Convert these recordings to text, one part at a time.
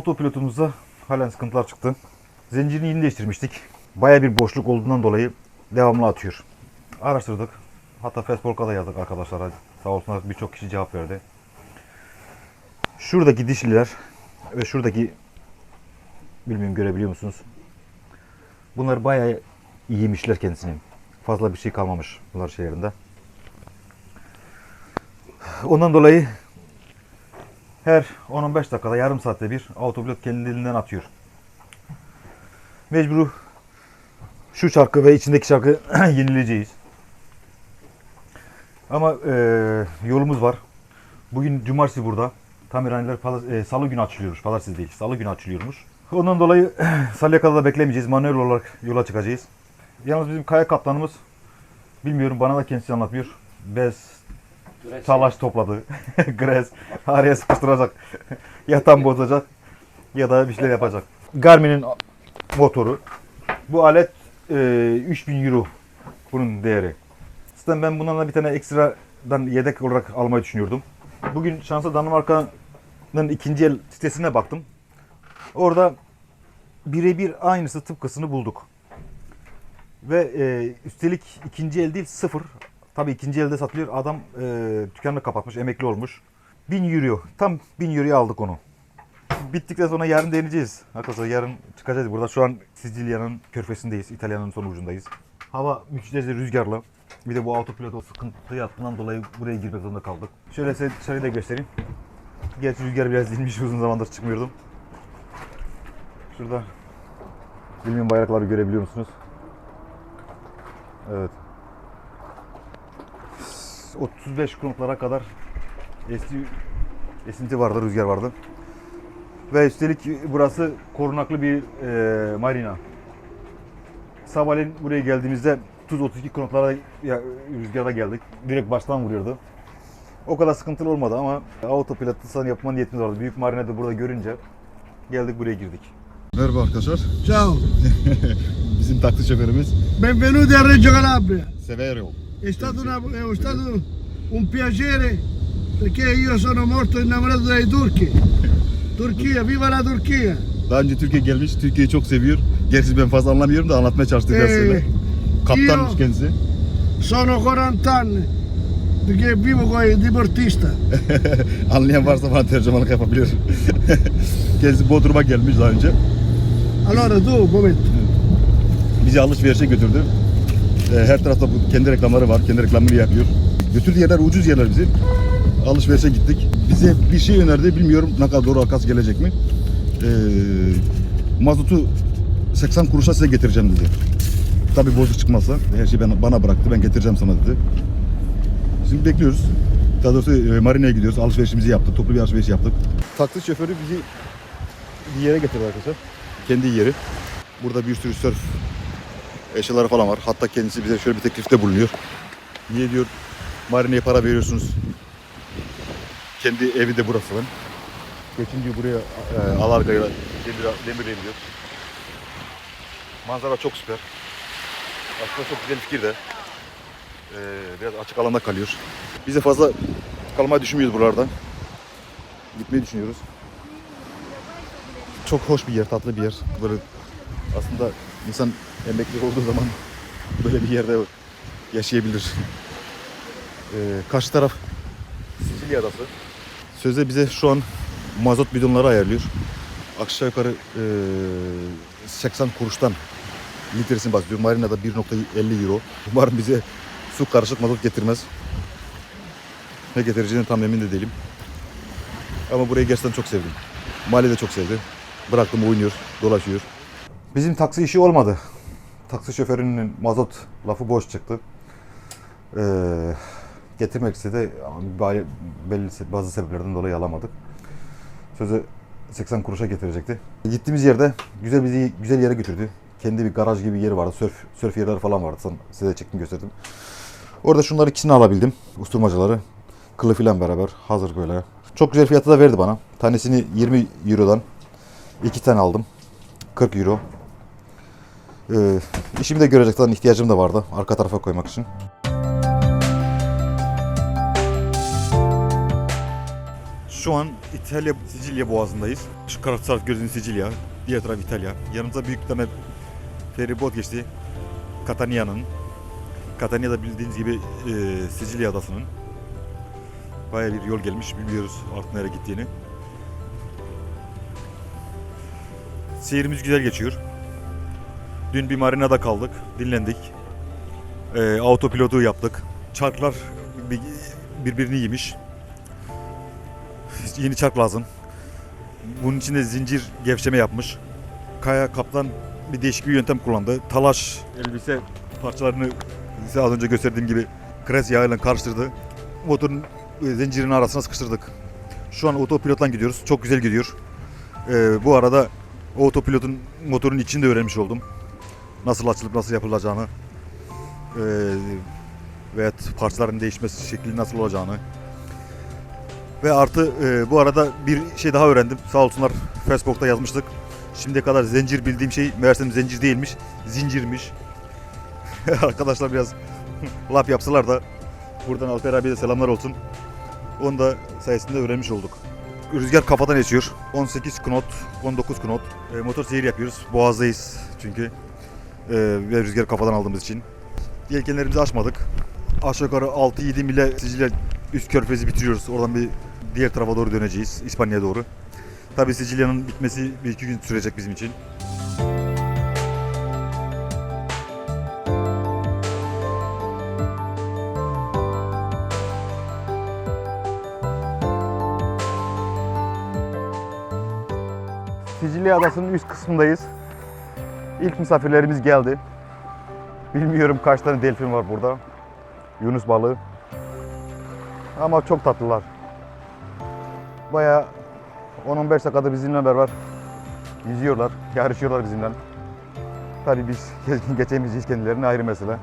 Autopilotumuzda halen sıkıntılar çıktı. Zincirini yeni değiştirmiştik. Baya bir boşluk olduğundan dolayı devamlı atıyor. Araştırdık. Hatta Facebook'a da yazdık arkadaşlara. Sağ olsunlar birçok kişi cevap verdi. Şuradaki dişliler ve şuradaki bilmiyorum görebiliyor musunuz? Bunlar bayağı iyiymişler kendisini. Fazla bir şey kalmamış bunlar şeylerinde. Ondan dolayı her 10-15 dakikada yarım saatte bir autopilot kendiliğinden atıyor. Mecbur şu çarkı ve içindeki çarkı yenileyeceğiz. Ama eee, yolumuz var. Bugün cumartesi burada. Tamirhaneler pala- e, salı günü açılıyormuş. Pazartesi değil. Salı günü açılıyormuş. Ondan dolayı salıya kadar da beklemeyeceğiz. Manuel olarak yola çıkacağız. Yalnız bizim kaya kaptanımız bilmiyorum bana da kendisi anlatmıyor. Bez, talaş topladı. Gres, araya sıkıştıracak. ya tam bozacak ya da bir şeyler yapacak. Garmin'in motoru. Bu alet e, 3000 euro bunun değeri. Zaten ben bundan da bir tane ekstradan yedek olarak almayı düşünüyordum. Bugün şansa Danimarka'nın ikinci el sitesine baktım. Orada birebir aynısı tıpkısını bulduk. Ve e, üstelik ikinci el değil sıfır. Tabii ikinci elde satılıyor. Adam e, dükkanını kapatmış, emekli olmuş. 1000 euro. Tam 1000 euroya aldık onu. Bittikten sonra yarın deneyeceğiz. Arkadaşlar yarın çıkacağız. Burada şu an Sicilya'nın körfesindeyiz. İtalya'nın son ucundayız. Hava müthiş rüzgarlı. Bir de bu autopilot sıkıntı yaptığından dolayı buraya girmek zorunda kaldık. Şöyle size dışarıyı da göstereyim. Gerçi rüzgar biraz dinmiş uzun zamandır çıkmıyordum. Şurada bilmiyorum bayrakları görebiliyor musunuz? Evet. 35 knotlara kadar esti, esinti vardı, rüzgar vardı. Ve üstelik burası korunaklı bir e, marina. Sabahleyin buraya geldiğimizde tuz 32 knotlara ya, rüzgarda geldik. Direkt baştan vuruyordu. O kadar sıkıntılı olmadı ama autopilotlu sana yapma niyetimiz vardı. Büyük marinede burada görünce geldik buraya girdik. Merhaba arkadaşlar. Ciao, Bizim taksi şoförümüz benvenuti a Reggio Calabria. Severo. È stato, una- è stato un piacere perché io sono molto innamorato dei turchi. Turchia, viva la Turchia! Daha önce Türkiye gelmiş, Türkiye'yi çok seviyor. Gerçi ben fazla anlamıyorum da anlatmaya çalıştı biraz Ee. Kaptanmış kendisi. Sono 40 anni perché vivo con i diportista. Anlayan varsa bana tercümanlık yapabilir. kendisi Bodrum'a gelmiş daha önce. Allora tu, un momento, Bizi alışverişe götürdü. Ee, her tarafta bu kendi reklamları var, kendi reklamını yapıyor. Götürdüğü yerler ucuz yerler bizi. Alışverişe gittik. Bize bir şey önerdi, bilmiyorum ne kadar doğru arkası gelecek mi. Ee, mazotu 80 kuruşa size getireceğim dedi. Tabii bozuk çıkmazsa her şeyi ben, bana bıraktı, ben getireceğim sana dedi. Şimdi bekliyoruz. Daha doğrusu e, marineye gidiyoruz, alışverişimizi yaptık, toplu bir alışveriş yaptık. Taksi şoförü bizi bir yere getirdi arkadaşlar. Kendi yeri. Burada bir sürü surf eşyaları falan var. Hatta kendisi bize şöyle bir teklifte bulunuyor. Niye diyor marineye para veriyorsunuz. Kendi evi de burası lan. Geçince buraya e, alargayla demir, demirle gidiyor. Manzara çok süper. Aslında çok güzel fikir de. E, biraz açık alanda kalıyor. Biz de fazla kalmayı düşünmüyoruz buralarda. Gitmeyi düşünüyoruz. Çok hoş bir yer, tatlı bir yer. Böyle aslında insan emekli olduğu zaman böyle bir yerde yaşayabilir. Ee, karşı taraf Sicilya adası. Sözde bize şu an mazot bidonları ayarlıyor. Aşağı yukarı ee, 80 kuruştan litresini bahsediyor. Marina'da 1.50 euro. Umarım bize su karışık mazot getirmez. Ne getireceğini tam emin de değilim. Ama burayı gerçekten çok sevdim. Mali de çok sevdi. Bıraktım oynuyor, dolaşıyor. Bizim taksi işi olmadı. Taksi şoförünün mazot lafı boş çıktı. Ee, getirmek istedi belli bazı sebeplerden dolayı alamadık. Sözü 80 kuruşa getirecekti. Gittiğimiz yerde güzel bizi güzel yere götürdü. Kendi bir garaj gibi bir yeri vardı. Sörf, sörf yerleri falan vardı. Sana, size çektim gösterdim. Orada şunları ikisini alabildim. Usturmacıları. Kılıfıyla beraber hazır böyle. Çok güzel fiyatı da verdi bana. Tanesini 20 Euro'dan iki tane aldım. 40 Euro. Ee, işimi de görecek zaten ihtiyacım da vardı arka tarafa koymak için. Şu an İtalya Sicilya boğazındayız. Şu taraf taraf gördüğünüz Sicilya, diğer taraf İtalya. Yanımıza büyük bir tane feribot geçti. Catania'nın. Catania da bildiğiniz gibi e, Sicilya adasının. Baya bir yol gelmiş. Bilmiyoruz artık nereye gittiğini. Seyirimiz güzel geçiyor. Dün bir marinada kaldık. Dinlendik. E, autopilotu yaptık. Çarklar bir- birbirini yemiş. Yeni çark lazım. Bunun için de zincir gevşeme yapmış. Kaya kaptan bir değişik bir yöntem kullandı. Talaş elbise parçalarını size az önce gösterdiğim gibi kres yağıyla karıştırdı. Motorun e, zincirin arasına sıkıştırdık. Şu an otopilottan gidiyoruz. Çok güzel gidiyor. Ee, bu arada otopilotun motorun içini de öğrenmiş oldum. Nasıl açılıp nasıl yapılacağını. Ee, ve parçaların değişmesi şekli nasıl olacağını. Ve artı e, bu arada bir şey daha öğrendim. Sağ olsunlar Facebook'ta yazmıştık. Şimdiye kadar zincir bildiğim şey meğersem zincir değilmiş. Zincirmiş. Arkadaşlar biraz laf yapsalar da buradan Alper abiye de selamlar olsun. Onu da sayesinde öğrenmiş olduk. Rüzgar kafadan esiyor. 18 knot, 19 knot. E, motor seyir yapıyoruz. Boğazdayız çünkü. E, ve rüzgar kafadan aldığımız için. Yelkenlerimizi açmadık. Aşağı yukarı 6-7 mile Sicilya üst körfezi bitiriyoruz. Oradan bir diğer tarafa doğru döneceğiz. İspanya'ya doğru. Tabii Sicilya'nın bitmesi bir iki gün sürecek bizim için. Sicilya adasının üst kısmındayız. İlk misafirlerimiz geldi. Bilmiyorum kaç tane delfin var burada. Yunus balığı. Ama çok tatlılar. Bayağı 10-15 dakikada bizimle beraber yüzüyorlar, yarışıyorlar bizimle. Tabii biz geçemeyeceğiz kendilerini ayrı mesele.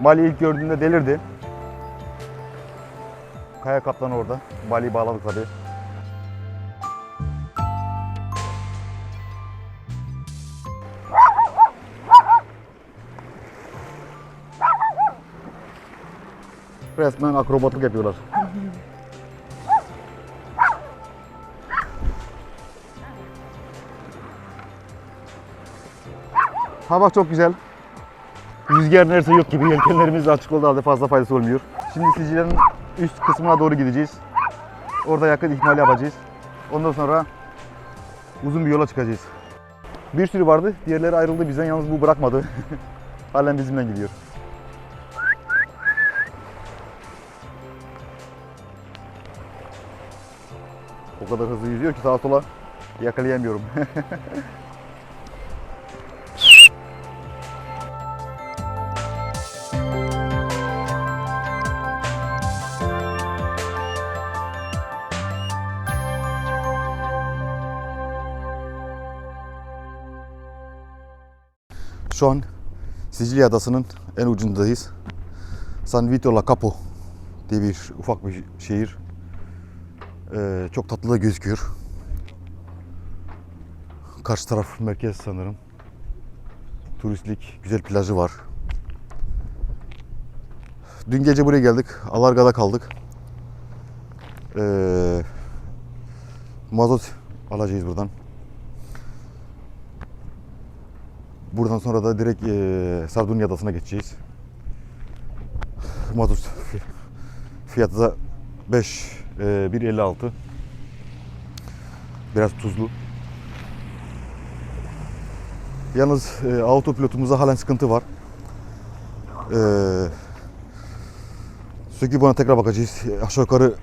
Mali ilk gördüğünde delirdi. Kaya kaptan orada. Mali'yi bağladık tabii. Resmen akrobatlık yapıyorlar. Hava çok güzel. Rüzgar neredeyse yok gibi. Yelkenlerimiz de açık olduğu halde fazla faydası olmuyor. Şimdi Sicilya'nın üst kısmına doğru gideceğiz. Orada yakın ihmal yapacağız. Ondan sonra uzun bir yola çıkacağız. Bir sürü vardı. Diğerleri ayrıldı. Bizden yalnız bu bırakmadı. Halen bizimle gidiyor. Kadar hızlı yüzüyor ki sağa sola yakalayamıyorum. Şu an Sicilya adasının en ucundayız. San Vito La Capo diye bir ufak bir şehir. Ee, çok tatlı da gözüküyor. Karşı taraf merkez sanırım. Turistlik, güzel plajı var. Dün gece buraya geldik. Alarga'da kaldık. Ee, mazot alacağız buradan. Buradan sonra da direkt e, Sardunya Adası'na geçeceğiz. Mazot fi- fiyatı da 5 e, 1.56. Biraz tuzlu. Yalnız e, autopilotumuzda halen sıkıntı var. E, söküp buna tekrar bakacağız. Aşağı yukarı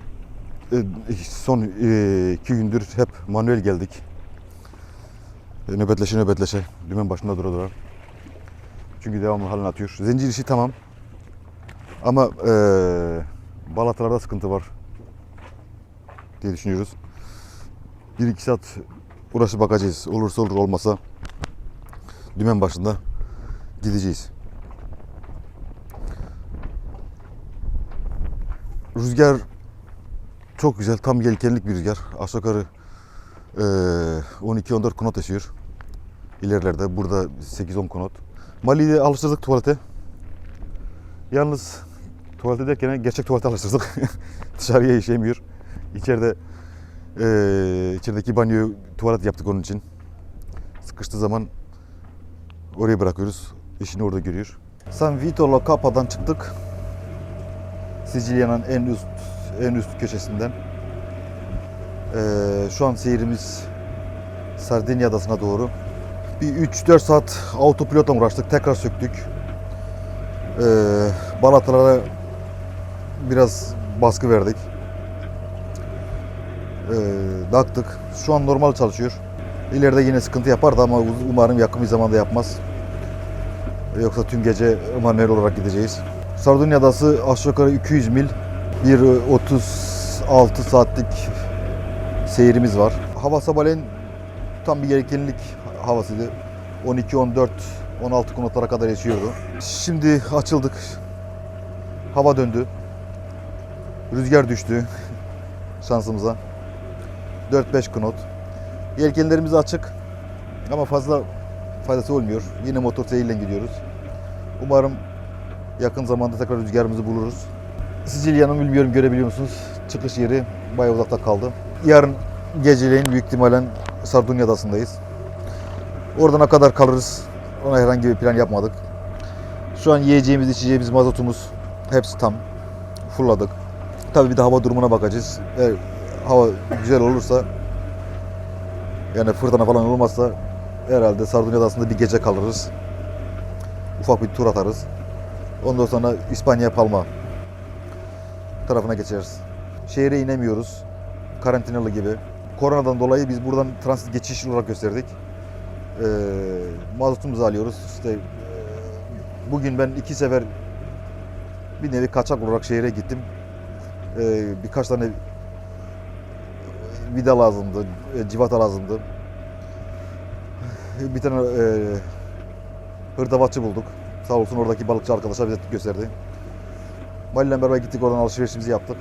e, son e, iki gündür hep manuel geldik. E, nöbetleşe nöbetleşe. Dümen başında dura dura. Çünkü devamlı halini atıyor. Zincir işi tamam. Ama e, balatalarda sıkıntı var diye düşünüyoruz. 1-2 saat uğraşıp bakacağız. Olursa olur olmasa dümen başında gideceğiz. Rüzgar çok güzel. Tam yelkenlik bir rüzgar. Aşağı yukarı eee, 12-14 knot esiyor. İlerilerde. Burada 8-10 knot. Mali'yi de alıştırdık tuvalete. Yalnız tuvalete derken gerçek tuvalete alıştırdık. Dışarıya işemiyor. İçeride eee içerideki banyoyu tuvalet yaptık onun için. Sıkıştığı zaman oraya bırakıyoruz. Eşini orada görüyor. San Vito'la Capa'dan çıktık. Sicilya'nın en üst en üst köşesinden. Eee, şu an seyrimiz Sardinya adasına doğru. Bir 3-4 saat autopilotla uğraştık. Tekrar söktük. Eee balatalara biraz baskı verdik. Taktık. Şu an normal çalışıyor. İleride yine sıkıntı yapardı ama umarım yakın bir zamanda yapmaz. Yoksa tüm gece manuel olarak gideceğiz. Sardunya Adası aşağı yukarı 200 mil. Bir 36 saatlik seyrimiz var. Hava sabahleyin tam bir gereklilik havasıydı. 12, 14, 16 knotlara kadar esiyordu. Şimdi açıldık. Hava döndü. Rüzgar düştü şansımıza. 4-5 knot. Yelkenlerimiz açık ama fazla faydası olmuyor. Yine motor seyirle gidiyoruz. Umarım yakın zamanda tekrar rüzgarımızı buluruz. Sicilya'nın bilmiyorum görebiliyor musunuz? Çıkış yeri bayağı uzakta kaldı. Yarın geceleyin büyük ihtimalle Sardunya Adası'ndayız. Orada ne kadar kalırız ona herhangi bir plan yapmadık. Şu an yiyeceğimiz, içeceğimiz, mazotumuz hepsi tam. Fulladık. Tabii bir de hava durumuna bakacağız. Eğer hava güzel olursa yani fırtına falan olmazsa herhalde Sardunya Adası'nda bir gece kalırız. Ufak bir tur atarız. Ondan sonra İspanya Palma tarafına geçeriz. Şehre inemiyoruz. Karantinalı gibi. Koronadan dolayı biz buradan transit geçiş olarak gösterdik. Ee, mazotumuzu alıyoruz. İşte e, bugün ben iki sefer bir nevi kaçak olarak şehre gittim. Ee, birkaç tane vida lazımdı, e, civata lazımdı. Bir tane e, hırdavatçı bulduk. Sağ olsun oradaki balıkçı arkadaşlar bize gösterdi. Mali'yle beraber gittik oradan alışverişimizi yaptık.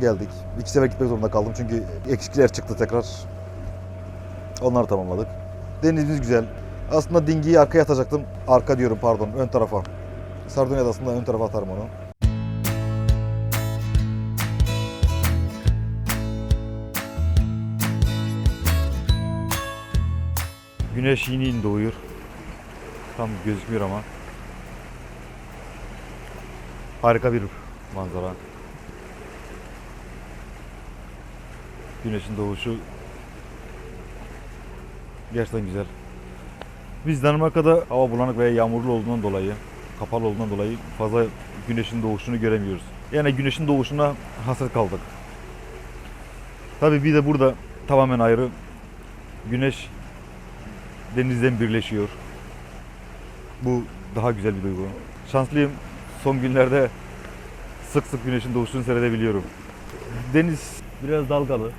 Geldik. İki sefer gitmek zorunda kaldım çünkü eksikler çıktı tekrar. Onları tamamladık. Denizimiz güzel. Aslında dingiyi arkaya atacaktım. Arka diyorum pardon, ön tarafa. Sardunya Adası'nda ön tarafa atarım onu. Güneş yeni yeni doğuyor. Tam gözükmüyor ama. Harika bir manzara. Güneşin doğuşu gerçekten güzel. Biz Danimarka'da hava bulanık veya yağmurlu olduğundan dolayı, kapalı olduğundan dolayı fazla güneşin doğuşunu göremiyoruz. Yani güneşin doğuşuna hasret kaldık. Tabii bir de burada tamamen ayrı. Güneş denizden birleşiyor. Bu daha güzel bir duygu. Şanslıyım. Son günlerde sık sık güneşin doğuşunu seyredebiliyorum. Deniz biraz dalgalı.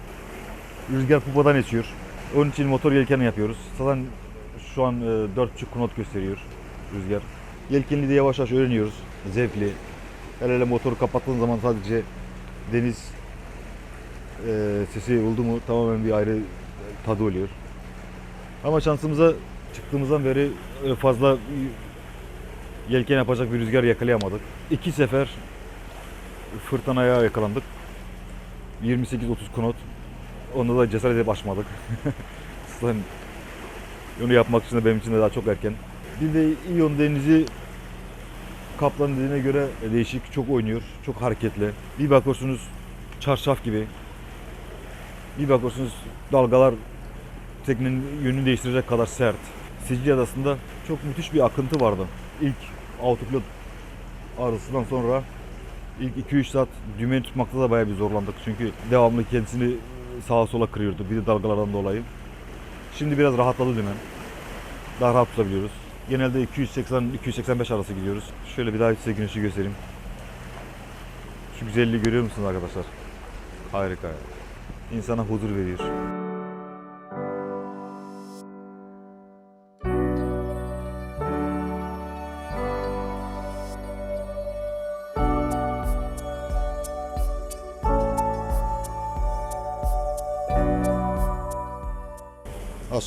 Rüzgar pupadan esiyor. Onun için motor yelkeni yapıyoruz. Zaten şu an e, 4.5 knot gösteriyor rüzgar. Yelkenli de yavaş yavaş öğreniyoruz. Zevkli. Hele hele motoru kapattığın zaman sadece deniz e, sesi oldu mu tamamen bir ayrı tadı oluyor. Ama şansımıza çıktığımızdan beri e, fazla yelken yapacak bir rüzgar yakalayamadık. İki sefer fırtınaya yakalandık. 28-30 knot. Onda da cesaret edip açmadık. Onu yapmak için de benim için de daha çok erken. Bir de İyon Denizi Kaplan dediğine göre değişik, çok oynuyor, çok hareketli. Bir bakıyorsunuz çarşaf gibi. Bir bakıyorsunuz dalgalar teknenin yönünü değiştirecek kadar sert. Sicilya Adası'nda çok müthiş bir akıntı vardı. İlk autopilot arasından sonra ilk 2-3 saat dümeni tutmakta da bayağı bir zorlandık. Çünkü devamlı kendisini sağa sola kırıyordu bir de dalgalardan dolayı. Şimdi biraz rahatladı dümen. Daha rahat tutabiliyoruz. Genelde 280-285 arası gidiyoruz. Şöyle bir daha size güneşi göstereyim. Şu güzelliği görüyor musunuz arkadaşlar? Harika. İnsana huzur veriyor.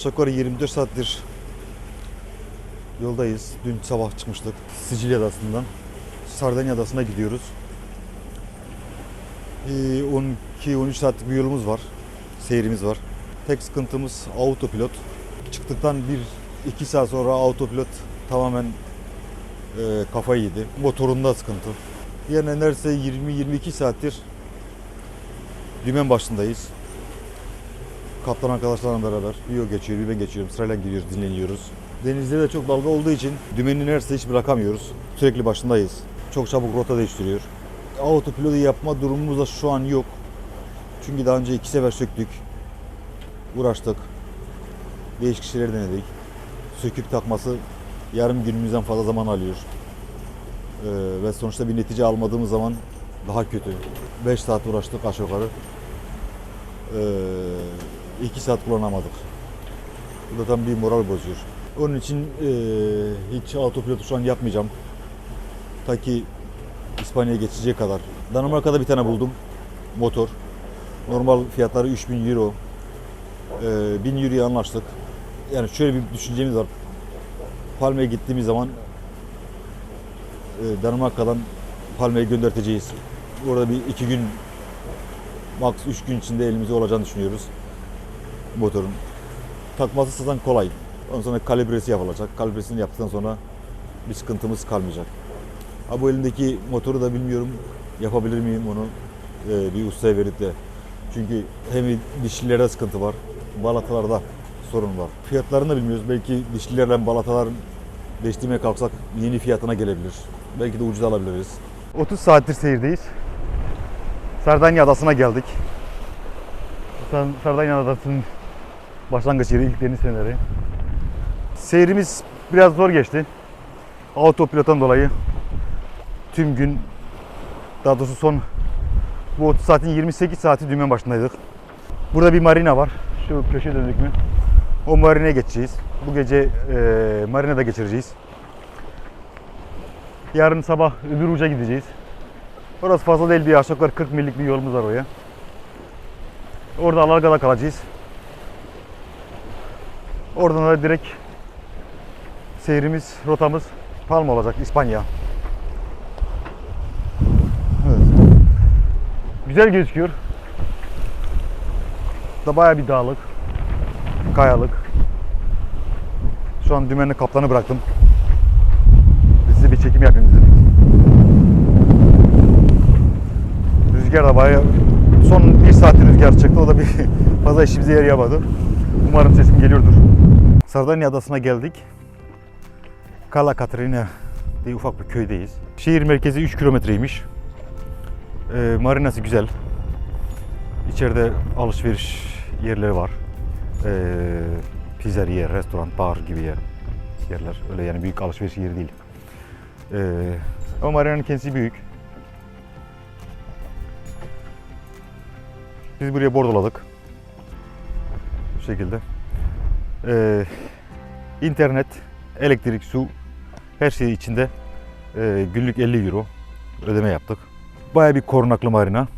Aşağı yukarı 24 saattir yoldayız. Dün sabah çıkmıştık Sicilya Adası'ndan. Sardinya Adası'na gidiyoruz. Ee, 10 12-13 saatlik bir yolumuz var. Seyrimiz var. Tek sıkıntımız autopilot. Çıktıktan 1-2 saat sonra autopilot tamamen e, kafayı yedi. Motorunda sıkıntı. Yani neredeyse 20-22 saattir dümen başındayız. Kaptan arkadaşlarla beraber o geçiyor, bir ben geçiyorum. Sırayla gidiyoruz, dinleniyoruz. Denizde de çok dalga olduğu için dümeni neredeyse hiç bırakamıyoruz. Sürekli başındayız. Çok çabuk rota değiştiriyor. Autopilotu yapma durumumuz da şu an yok. Çünkü daha önce iki sefer söktük. Uğraştık. Değişik şeyler denedik. Söküp takması yarım günümüzden fazla zaman alıyor. Ee, ve sonuçta bir netice almadığımız zaman daha kötü. 5 saat uğraştık aşağı yukarı. 2 saat kullanamadık. Bu da tam bir moral bozuyor. Onun için e, hiç autopilotu şu an yapmayacağım. Ta ki İspanya'ya geçecek kadar. Danimarka'da bir tane buldum. Motor. Normal fiyatları 3000 euro. E, 1000 euroya anlaştık. Yani şöyle bir düşüncemiz var. Palma'ya gittiğimiz zaman e, Danimarka'dan Palma'ya gönderteceğiz. Orada bir iki gün max 3 gün içinde elimizde olacağını düşünüyoruz motorun. Takması zaten kolay. Ondan sonra kalibresi yapılacak. Kalibresini yaptıktan sonra bir sıkıntımız kalmayacak. Ha bu elimdeki motoru da bilmiyorum yapabilir miyim onu e, bir ustaya verip de. Çünkü hem dişlilerde sıkıntı var, balatalarda sorun var. Fiyatlarını da bilmiyoruz. Belki dişlilerle balatalar değiştirmeye kalksak yeni fiyatına gelebilir. Belki de ucuz alabiliriz. 30 saattir seyirdeyiz. Sardanya Adası'na geldik. Sardanya Adası'nın başlangıç yeri, ilk deniz feneri. Seyrimiz biraz zor geçti. Autopilottan dolayı tüm gün, daha doğrusu son bu 30 saatin 28 saati dümen başındaydık. Burada bir marina var. Şu köşe döndük mü? O marineye geçeceğiz. Bu gece e, marinada geçireceğiz. Yarın sabah öbür uca gideceğiz. Orası fazla değil bir aşağı yukarı 40 millik bir yolumuz var oraya. Orada Alarga'da kalacağız. Oradan da direkt seyrimiz, rotamız Palma olacak, İspanya. Evet. Güzel gözüküyor. Da bayağı bir dağlık, kayalık. Şu an dümenli kaplanı bıraktım. Size bir çekim yapayım dedim. Rüzgar da bayağı son bir saattir rüzgar çıktı. O da bir fazla işimize yarayamadı. Umarım sesim geliyordur. Sardanya Adası'na geldik. Cala Catarina diye ufak bir köydeyiz. Şehir merkezi 3 kilometreymiş. Ee, marinası güzel. İçeride alışveriş yerleri var. Ee, pizzeriye, restoran, bar gibi yer, yerler. Öyle yani büyük alışveriş yeri değil. Ee, ama marinanın kendisi büyük. Biz buraya bordoladık. Bu şekilde. Ee, internet, elektrik, su her şey içinde e, günlük 50 euro ödeme yaptık. Baya bir korunaklı marina.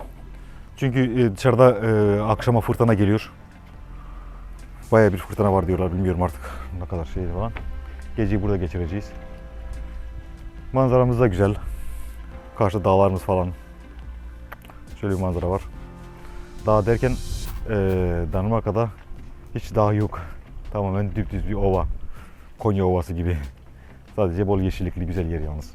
Çünkü e, dışarıda e, akşama fırtına geliyor. Baya bir fırtına var diyorlar bilmiyorum artık ne kadar şey falan. Geceyi burada geçireceğiz. Manzaramız da güzel. Karşı dağlarımız falan. Şöyle bir manzara var. Dağ derken e, Danimarka'da hiç dağ yok. Tamamen düpdüz bir ova. Konya Ovası gibi. Sadece bol yeşillikli güzel yer yalnız.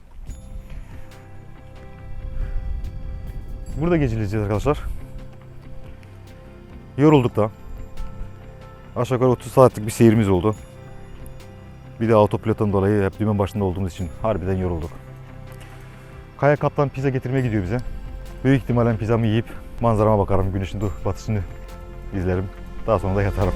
Burada geçileceğiz arkadaşlar. Yorulduk da. Aşağı yukarı 30 saatlik bir seyirimiz oldu. Bir de autopilottan dolayı hep dümen başında olduğumuz için harbiden yorulduk. Kaya Kaptan pizza getirmeye gidiyor bize. Büyük ihtimalle pizzamı yiyip manzarama bakarım, güneşin batışını izlerim. Daha sonra da yatarım.